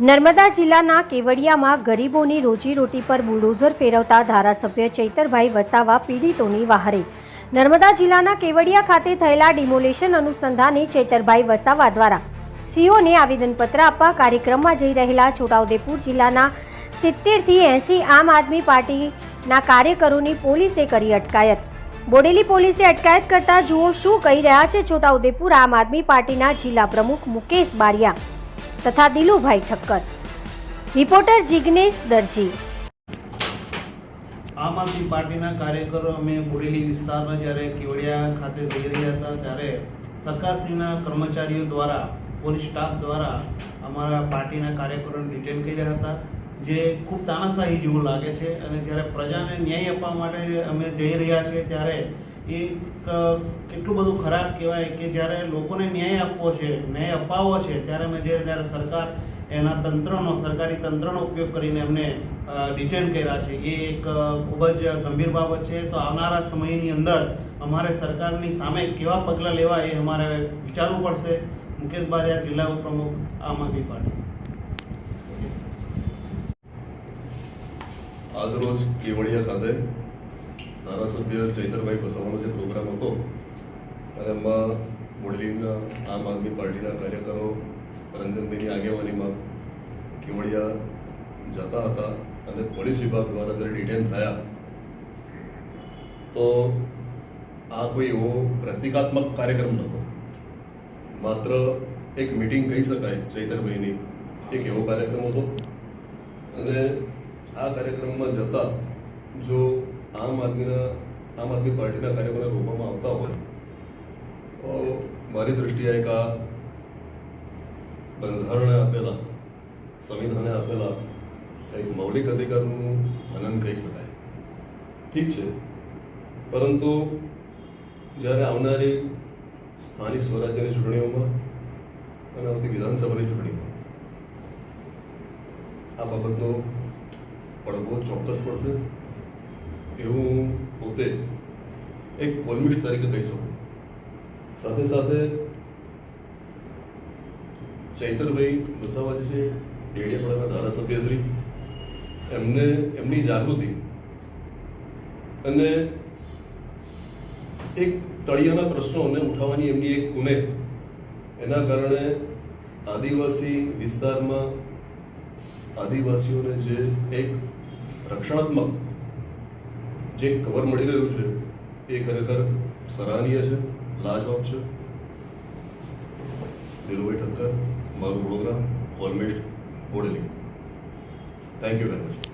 નર્મદા જિલ્લાના કેવડિયામાં ગરીબોની રોજીરોટી પર બુલડોઝર ફેરવતા ધારાસભ્ય ચૈતરભાઈ વસાવા પીડિતોની વહારે. નર્મદા જિલ્લાના કેવડિયા ખાતે થયેલા ડિમોલેશન અનુસંધાને ચૈતરભાઈ વસાવા દ્વારા સીઓને આવેદનપત્ર આપવા કાર્યક્રમમાં જઈ રહેલા છોટાઉદેપુર જિલ્લાના સિત્તેરથી એંસી આમ આદમી પાર્ટીના કાર્યકરોની પોલીસે કરી અટકાયત. બોડેલી પોલીસે અટકાયત કરતા જુઓ શું કહી રહ્યા છે છોટાઉદેપુર આમ આદમી પાર્ટીના જિલ્લા પ્રમુખ મુકેશ બારિયા. તથા દિલુભાઈ ઠક્કર. રિપોર્ટર જિગ્નેશ દરજી. આમ આદમી પાર્ટીના કાર્યકરો અમે બોડેલી વિસ્તારમાં જ્યારે કેવડિયા ખાતે જઈ રહ્યા હતા, ત્યારે સરકારશ્રીના કર્મચારીઓ દ્વારા, પોલીસ સ્ટાફ દ્વારા અમારા પાર્ટીના કાર્યકરોને ડિટેન કર્યા હતા, જે ખૂબ તાનાશાહી જેવું લાગે છે. અને જ્યારે પ્રજાને ન્યાય આપવા માટે અમે જઈ રહ્યા છીએ, ત્યારે એ કેટલું બધું ખરાબ કહેવાય કે જ્યારે લોકોને ન્યાય આપવો છે, ન્યાય અપાવવો છે, ત્યારે અમે જ્યારે સરકાર, એના તંત્રનો, સરકારી તંત્રનો ઉપયોગ કરીને એમને ડિટેન કર્યા છે. એ એક ખૂબ જ ગંભીર બાબત છે. તો આવનારા સમયની અંદર અમારે સરકારની સામે કેવા પગલાં લેવા એ અમારે વિચારવું પડશે. મુકેશ બારિયા, જિલ્લા ઉપપ્રમુખ, આમ આદમી પાર્ટી. આજરોજ કેવડિયા ખાતે ધારાસભ્ય ચૈતરભાઈ વસાવાનો જે પ્રોગ્રામ હતો, અને એમાં મોડલિંગના આમ આદમી પાર્ટીના કાર્યકરો, રંજનભાઈની આગેવાનીમાં કેવડિયા જતા હતા અને પોલીસ વિભાગ દ્વારા જ્યારે ડિટેન થયા, તો આ કોઈ એવો પ્રતિકાત્મક કાર્યક્રમ નહોતો. માત્ર એક મિટિંગ કહી શકાય ચૈતરભાઈની, એક એવો કાર્યક્રમ હતો. અને આ કાર્યક્રમમાં જતા જો આમ આદમીના આમ આદમી પાર્ટીના કાર્યક્રમો રોકવામાં આવતા હોય, તો મારી દૃષ્ટિએ એક આ બંધારણે આપેલા, સંવિધાને આપેલા એક મૌલિક અધિકારનું હનન કહી શકાય. ઠીક છે. પરંતુ જ્યારે આવનારી સ્થાનિક સ્વરાજ્યની ચૂંટણીઓમાં અને આવતી વિધાનસભાની ચૂંટણીમાં આ બાબતનો પડવો ચોક્કસ પડશે. એવું હું પોતે એક કોલમિસ્ટ તરીકે કહી શકું. સાથે સાથે ચૈતરભાઈ વસાવા જે છે, ડેડિયાપાડાના ધારાસભ્યશ્રી, એમને એમની જાગૃતિ અને એક તળિયાના પ્રશ્નોને ઉઠાવવાની એમની એક કુને એના કારણે આદિવાસી વિસ્તારમાં આદિવાસીઓને જે એક રક્ષણાત્મક જે કવર મળી રહ્યું છે, એ ખરેખર સરાહનીય છે, લાજવાબ છે. ધીરુભાઈ ઠક્કર, મારું programme ઓલમેસ્ટ Bodeli thank you very much